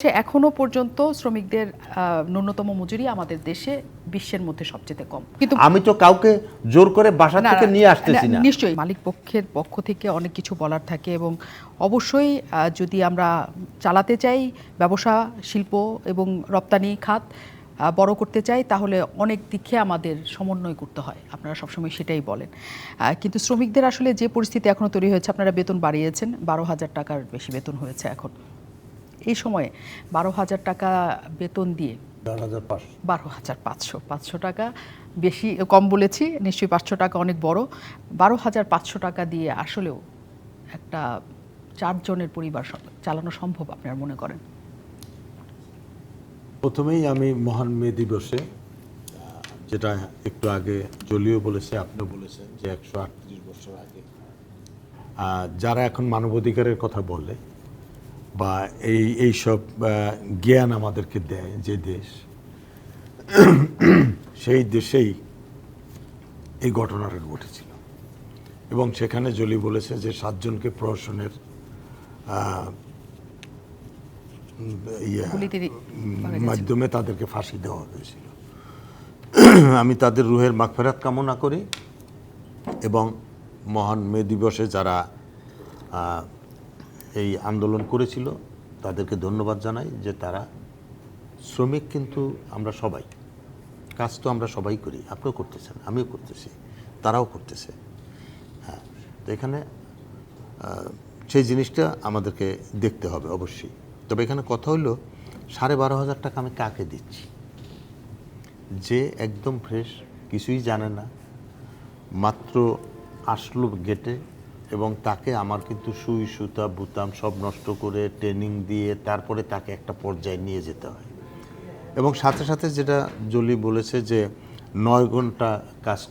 সে এখনও পর্যন্ত শ্রমিকদের ন্যূনতম মজুরি আমাদের দেশে বিশ্বের মধ্যে সবচেয়ে কম। কিন্তু আমি তো কাউকে জোর করে বাসা থেকে নিয়ে আসতেছি না নিশ্চয়ই মালিক পক্ষের পক্ষ থেকে অনেক কিছু বলার থাকে এবং অবশ্যই যদি আমরা চালাতে চাই ব্যবসা শিল্প এবং রপ্তানি খাত বড় করতে চাই তাহলে অনেক দিকে আমাদের সমন্বয় করতে হয়। আপনারা সবসময় সেটাই বলেন। আহ, কিন্তু শ্রমিকদের আসলে যে পরিস্থিতি এখনও তৈরি হয়েছে আপনারা বেতন বাড়িয়েছেন বারো হাজার টাকার বেশি বেতন হয়েছে এখন। এই সময়ে বারো হাজার টাকা বেতন দিয়ে বারো হাজার পাঁচশো। পাঁচশো টাকা বেশি কম বলেছি নিশ্চয়ই পাঁচশো টাকা অনেক বড়। বারো হাজার পাঁচশো টাকা দিয়ে আসলেও একটা চারজনের পরিবার চালানো সম্ভব আপনার মনে করেন? প্রথমেই আমি মহান মে দিবসে যেটা একটু আগে জলিও বলেছে আপনিও বলেছেন যে একশো আটত্রিশ বছর আগে যারা এখন মানবাধিকারের কথা বলে বা এই এইসব জ্ঞান আমাদেরকে দেয় যে দেশ সেই দেশেই এই ঘটনাটা ঘটেছিল এবং সেখানে জলি বলেছে যে সাতজনকে প্রহসনের। মাধ্যমে তাদেরকে ফাঁসি দেওয়া হয়েছিল আমি তাদের রুহের মাগফেরাত কামনা করি এবং মহান মে দিবসে যারা এই আন্দোলন করেছিল, তাদেরকে ধন্যবাদ জানাই যে তারা শ্রমিক কিন্তু আমরা সবাই, কাজ তো আমরা সবাই করি, আপনিও করতেছেন, আমিও করতেছি, তারাও করতেছে। হ্যাঁ তো এখানে সেই জিনিসটা আমাদেরকে দেখতে হবে অবশ্যই। তবে এখানে কথা হলো, সাড়ে বারো হাজার টাকা আমি কাকে দিচ্ছি? যে একদম ফ্রেশ, কিছুই জানে না, মাত্র আসলো গেটে এবং তাকে আমার কিন্তু সুই, সুতা, বুতাম সব নষ্ট করে ট্রেনিং দিয়ে তারপরে তাকে একটা পর্যায়ে নিয়ে যেতে হয়। এবং সাথে সাথে যেটা জলি বলেছে যে নয় ঘণ্টা কাজ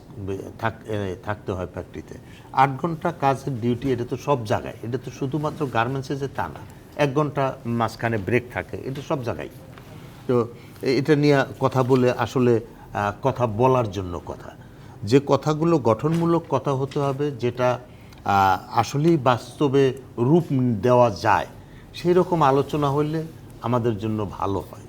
থাক- থাকতে হয় ফ্যাক্টরিতে আট ঘণ্টা কাজের ডিউটি এটা তো সব জায়গায়। এটা তো শুধুমাত্র গার্মেন্টসে যে তা না। এক ঘণ্টা মাঝখানে ব্রেক থাকে, এটা সব জায়গায়। তো এটা নিয়ে কথা বলে আসলে কথা বলার জন্য কথা। যে কথাগুলো গঠনমূলক কথা হতে হবে, যেটা আসলেই বাস্তবে রূপ দেওয়া যায়। সেই রকম আলোচনা হলে আমাদের জন্য ভালো হয়।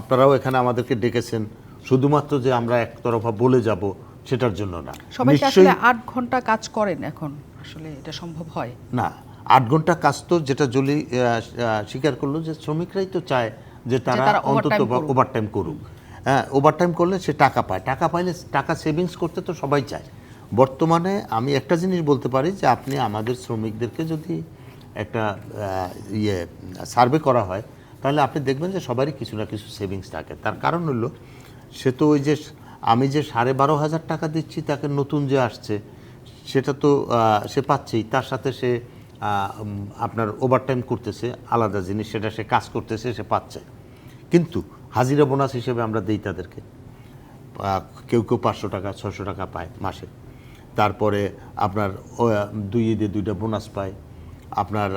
আপনারাও এখানে আমাদেরকে ডেকেছেন শুধুমাত্র যে আমরা একতরফা বলে যাব সেটার জন্য না। সবাই আসলে আট ঘণ্টা কাজ করেন এখন? আসলে এটা সম্ভব হয়? না আট ঘণ্টা কাজ তো যেটা জলি স্বীকার করল যে শ্রমিকরাই তো চায় যে তারা অন্তত ওভারটাইম করুক। হ্যাঁ ওভারটাইম করলে সে টাকা পায়। টাকা পাইলে টাকা সেভিংস করতে তো সবাই চায়। বর্তমানে আমি একটা জিনিস বলতে পারি যে আপনি আমাদের শ্রমিকদেরকে যদি একটা ইয়ে সার্ভে করা হয়, তাহলে আপনি দেখবেন যে সবারই কিছু না কিছু সেভিংস থাকে। তার কারণ হলো, সে তো ওই যে, আমি যে সাড়ে বারো হাজার টাকা দিচ্ছি, তাকে নতুন যে আসছে, সেটা তো সে পাচ্ছেই। তার সাথে সে আপনার ওভারটাইম করতেছে, আলাদা জিনিস, সেটা সে কাজ করতেছে, সে পাচ্ছে। কিন্তু হাজিরা বোনাস হিসেবে আমরা দিই তাদেরকে। কেউ কেউ পাঁচশো টাকা ছশো টাকা পায় মাসে। তারপরে আপনার দুই ঈদে দুইটা বোনাস পায়। আপনার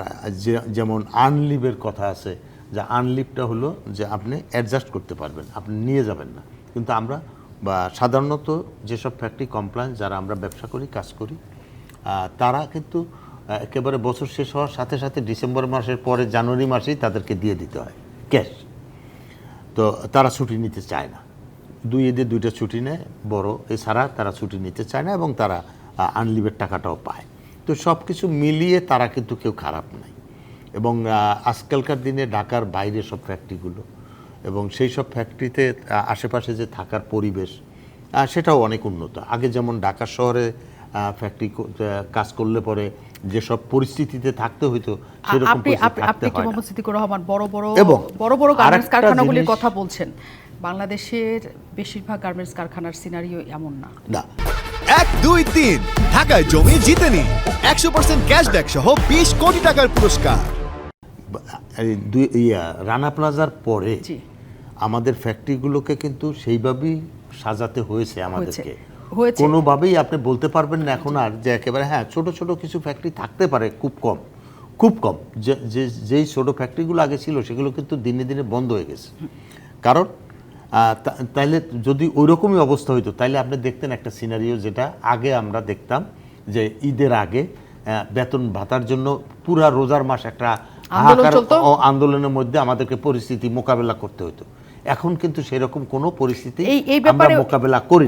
যেমন আনলিভের কথা আছে, যে আনলিভটা হলো যে আপনি অ্যাডজাস্ট করতে পারবেন, আপনি নিয়ে যাবেন না। কিন্তু আমরা, বা সাধারণত যেসব ফ্যাক্টরি কমপ্লায়েন্স যারা আমরা ব্যবসা করি, কাজ করি তারা কিন্তু একেবারে বছর শেষ হওয়ার সাথে সাথে ডিসেম্বর মাসের পরে জানুয়ারি মাসেই তাদেরকে দিয়ে দিতে হয় ক্যাশ তো তারা ছুটি নিতে চায় না। দুই ঈদে দুইটা ছুটি নেয় বড়। এছাড়া তারা ছুটি নিতে চায় না এবং তারা আনলিভের টাকাটাও পায়। তো সব কিছু মিলিয়ে তারা কিন্তু কেউ খারাপ নাই। এবং আজকালকার দিনে ঢাকার বাইরে সব ফ্যাক্টরিগুলো এবং সেই সব ফ্যাক্টরিতে আশেপাশে যে থাকার পরিবেশ সেটাও অনেক উন্নত। আগে যেমন ঢাকা শহরে ফ্যাক্টরি কাজ করলে পরে যেসব পরিস্থিতিতে থাকতে হইতো সেরকম আপনি পরিস্থিতি আপনি- থাকতে কি হয়। মোহাম্মদ সিদ্দিকুর রহমান বড় বড় এবং বড় বড় গার্মেন্টস কারখানাগুলির কথা বলছেন? বাংলাদেশের বেশিরভাগ গার্মেন্টস কারখানার সিনারিও এমন না। না। এক দুই তিন। ঢাকায় জমি জিতে নিন একশো পার্সেন্ট ক্যাশব্যাক সহ বিশ কোটি টাকার পুরস্কার। এই দুই ইয়া রানা প্লাজার পরে জি। আমাদের ফ্যাক্টরিগুলোকে কিন্তু সেইভাবেই সাজাতে হয়েছে আমাদেরকে। হয়েছে। কোনোভাবেই আপনি বলতে পারবেন না এখন আর যে একেবারে হ্যাঁ ছোট ছোট কিছু ফ্যাক্টরি থাকতে পারে খুব কম। খুব কম। যে যে- যেই ছোট ফ্যাক্টরিগুলো আগে ছিল সেগুলো কিন্তু দিনে দিনে বন্ধ হয়ে গেছে। কারণ আহ, তা- তাইলে যদি ওই রকমই অবস্থা হইতো তাইলে আপনি দেখতেন একটা সিনারিও যেটা আগে আমরা দেখতাম যে ঈদের আগে বেতন ভাতার জন্য পুরা রোজার মাস একটা হাহাকার আন্দোলনের মধ্যে আমাদেরকে পরিস্থিতি মোকাবেলা করতে হতো এখন কিন্তু সেরকম কোনো পরিস্থিতি আমরা মোকাবেলা করি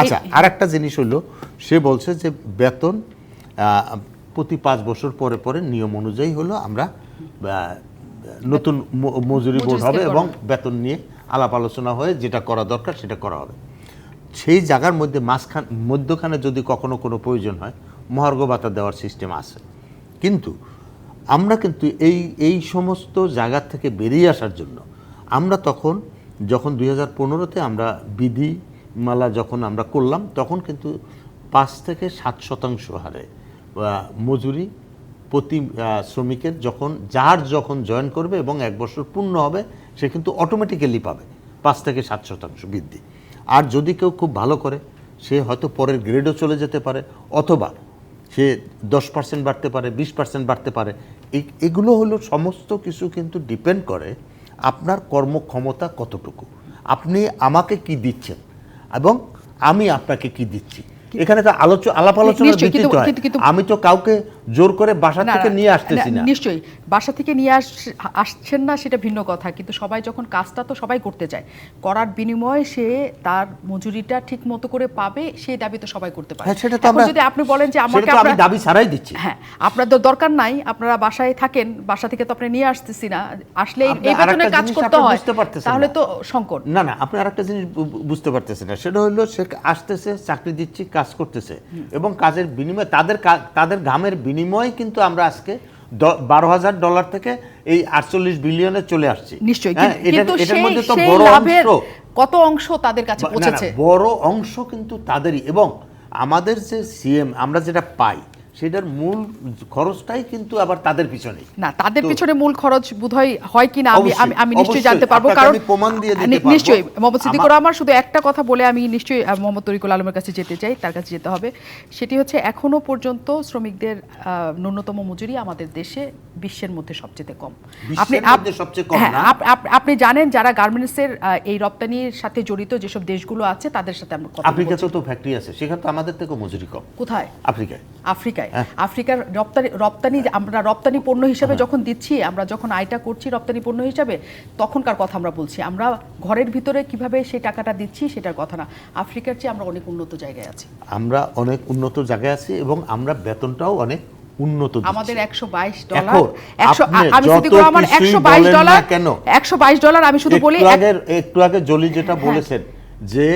আচ্ছা আর একটা জিনিস হলো সে বলছে যে বেতন আহ, প্রতি পাঁচ বছর পরে পরে নিয়ম অনুযায়ী হলো আমরা নতুন মজুরি বোর্ড হবে এবং বেতন নিয়ে আলাপ আলোচনা হয়ে যেটা করা দরকার সেটা করা হবে। সেই জায়গার মধ্যে মাঝখান, মধ্যখানে যদি কখনো কোনো প্রয়োজন হয়, মহার্ঘ ভাতা দেওয়ার সিস্টেম আছে। কিন্তু আমরা কিন্তু এই এই সমস্ত জায়গার থেকে বেরিয়ে আসার জন্য আমরা তখন যখন দুই হাজার পনেরোতে আমরা বিধিমালা যখন আমরা করলাম, তখন কিন্তু পাঁচ থেকে সাত শতাংশ হারে মজুরি প্রতি শ্রমিকের যখন, যার যখন জয়েন করবে এবং এক বছর পূর্ণ হবে, সে কিন্তু অটোমেটিক্যালি পাবে পাঁচ থেকে সাত শতাংশ বৃদ্ধি। আর যদি কেউ খুব ভালো করে, সে হয়তো পরের গ্রেডও চলে যেতে পারে, অথবা সে দশ পার্সেন্ট বাড়তে পারে, বিশ পার্সেন্ট বাড়তে পারে এগুলো হলো সমস্ত কিছু কিন্তু ডিপেন্ড করে আপনার কর্মক্ষমতা কতটুকু। আপনি আমাকে কি দিচ্ছেন এবং আমি আপনাকে কি দিচ্ছি। এখানে তো আলোচ আলাপ আলোচনা কিন্তু- তো আমি তো কাউকে জোর করে বাসা থেকে নিয়ে আসতেছি না। নিশ্চয়ই। বাসা থেকে নিয়ে আস- আসছেন না সেটা ভিন্ন কথা কিন্তু সবাই যখন কাজটা তো সবাই করতে চায়। করার বিনিময়ে সে তার মজুরিটা ঠিক মতো করে পাবে সেই দাবি তো সবাই করতে পারে। হ্যাঁ সেটা তো আমরা যদি আপনি বলেন যে আমাকে আমি দাবি ছাড়াই দিচ্ছি। হ্যাঁ আপনাদের দরকার নাই আপনারা বাসায় থাকেন বাসা থেকে তো আপনি নিয়ে আসতেছি না। আসলে এই- বেতনে কাজ করতে হয় তাহলে তো সংকট। না না আপনি আরেকটা জিনিস বুঝতে পারতেছেন না। সেটা হলো সে আসতেছে চাকরি দিচ্ছি কাজ করতেছে। এবং কাজের বিনিময়ে তাদের তাদের ঘামের বিনিময়ে কিন্তু আমরা আজকে বারো হাজার ডলার থেকে এই আটচল্লিশ বিলিয়নে চলে আসছি। নিশ্চয়ই হ্যাঁ, এটার- মধ্যে তো বড় অংশ। কত অংশ তাদের কাছে পৌঁছেছে? বড় অংশ কিন্তু তাদেরই। এবং আমাদের যে সিএম আমরা যেটা পাই সেটার মূল খরচটাই কিন্তু আবার তাদের পিছনেই। না তাদের পিছনে মূল খরচ বোধহয় হয় কিনা আমি আমি নিশ্চয়ই জানতে পারব। কারণ আমি প্রমাণ দিয়ে দিতে পারব। নিশ্চয়ই মোহাম্মদ সিদ্দিকুর আমার- শুধু একটা কথা বলে আমি নিশ্চয়ই মোহাম্মদ তরিকুল আলমের কাছে যেতে চাই তার কাছে যেতে হবে। সেটি হচ্ছে এখনও পর্যন্ত শ্রমিকদের ন্যূনতম মজুরি আমাদের দেশে বিশ্বের মধ্যে সবচেয়ে কম। বিশ্বের আপ- মধ্যে সবচেয়ে কম হ্যাঁ, না? আপ- আপ- আপনি জানেন যারা গার্মেন্টসের এই রপ্তানির সাথে জড়িত যেসব দেশগুলো আছে তাদের সাথে আমরা কথা। আফ্রিকাতেও তো ফ্যাক্টরি আছে সেখানে তো আমাদের থেকে মজুরি কম। কোথায়? আফ্রিকায়। আফ্রিকায়। হ্যাঁ। আফ্রিকার রপ্তানি রপ্তানি আমরা রপ্তানি পণ্য হিসেবে যখন দিচ্ছি আমরা যখন আয়টা করছি রপ্তানি পণ্য হিসাবে তখনকার কথা আমরা বলছি। আমরা ঘরের ভিতরে কীভাবে সেই টাকাটা দিচ্ছি সেটার কথা না। আফ্রিকার চেয়ে আমরা অনেক উন্নত জায়গায় আছি। আমরা অনেক উন্নত জায়গায় আছি এবং আমরা বেতনটাও অনেক উন্নত আমাদের একশো বাইশ ডলার এখন একশো আপনি আমি যত সিদ্দিকুর রহমান কিছুই একশো বাইশ বলেন না ডলার কেন? একশো বাইশ ডলার আমি শুধু বলি একটু আগে একটু আগে জলি যেটা বলেছেন যে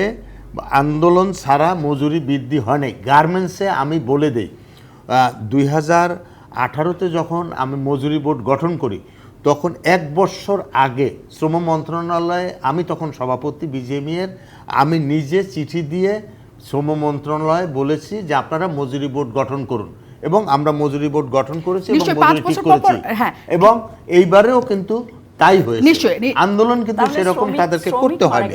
আন্দোলন ছাড়া মজুরি বৃদ্ধি হয় নাই। গার্মেন্টসে আমি বলে দেই দুই হাজার আঠারোতে যখন আমি মজুরি বোর্ড গঠন করি তখন এক বছর আগে শ্রম মন্ত্রণালয়ে আমি তখন সভাপতি বিজেপি এর আমি নিজে চিঠি দিয়ে শ্রম মন্ত্রণালয়ে বলেছি যে আপনারা মজুরি বোর্ড গঠন করুন এবং আমরা মজুরি বোর্ড গঠন করেছি এবং মজুরি ঠিক করেছি হ্যাঁ। এবং এইবারেও কিন্তু তাই হয়েছে নিশ্চয়ই, আন্দোলন কিন্তু সেরকম তাদেরকে করতে হয়নি?